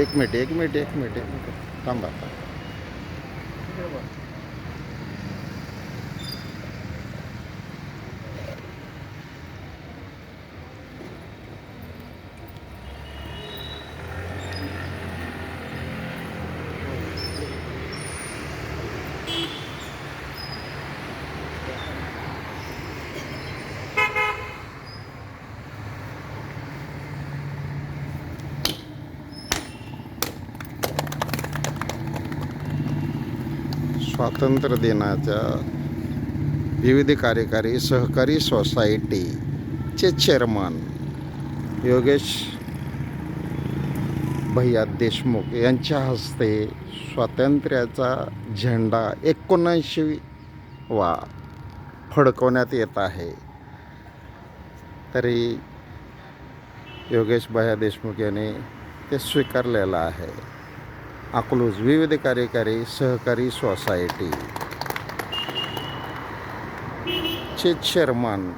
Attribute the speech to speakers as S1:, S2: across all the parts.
S1: एक मिनिट एक मिनिट एक मिनिट एक मिनिट. थांबा स्वातंत्र्य दिनाच्या विविध कार्यकारी सहकारी सोसायटीचे चेअरमन योगेश भैया देशमुख यांच्या हस्ते स्वातंत्र्याचा झेंडा एकोणऐंशी वा फडकवण्यात येत आहे. तरी योगेश भैया देशमुख यांनी ते स्वीकारलेलं आहे. अकलूज विविध कार्यकारी सहकारी सोसायटी. चे चेअरमन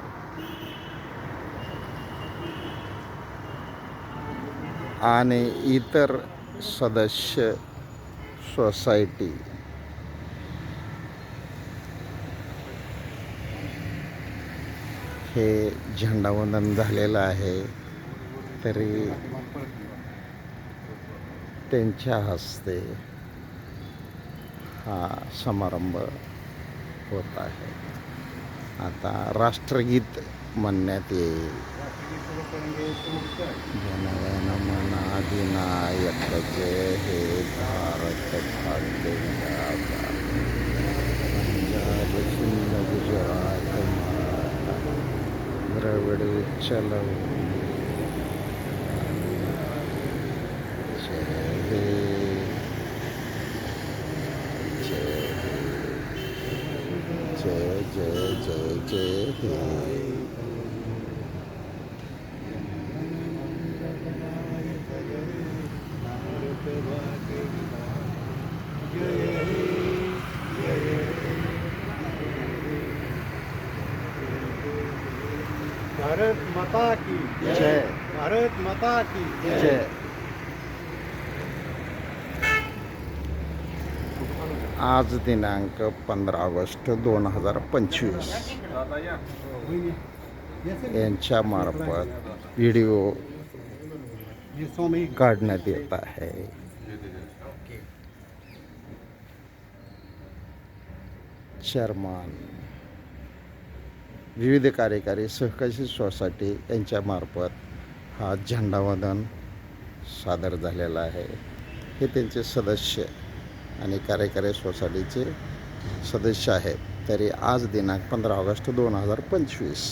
S1: आणि इतर सदस्य सोसायटी. हे झेंडावंदन झालेलं आहे तरी हस्ते हा समारंभ होत आहे. आता राष्ट्रगीत म्हणण्यात येईल. जनगण मन अधिनायक जय हे भारत भाग्य पंजाब, सिंध, गुजरात द्रविड उच्चल जय जय जय हे
S2: भारत माता की
S1: जय।
S2: भारत माता की
S1: जय। आज दिनांक पंधरा ऑगस्ट दोन हजार पंचवीस. यांच्यामार्फत व्हिडिओ काढण्यात येत आहे. चेअरमन विविध कार्यकारी सहकारी सोसायटी यांच्यामार्फत हा झेंडावादन सादर झालेला आहे. हे त्यांचे सदस्य आणि कार्यकारी सोसायटीचे सदस्य आहेत. तरी आज दिनांक पंधरा ऑगस्ट दोन हजार पंचवीस.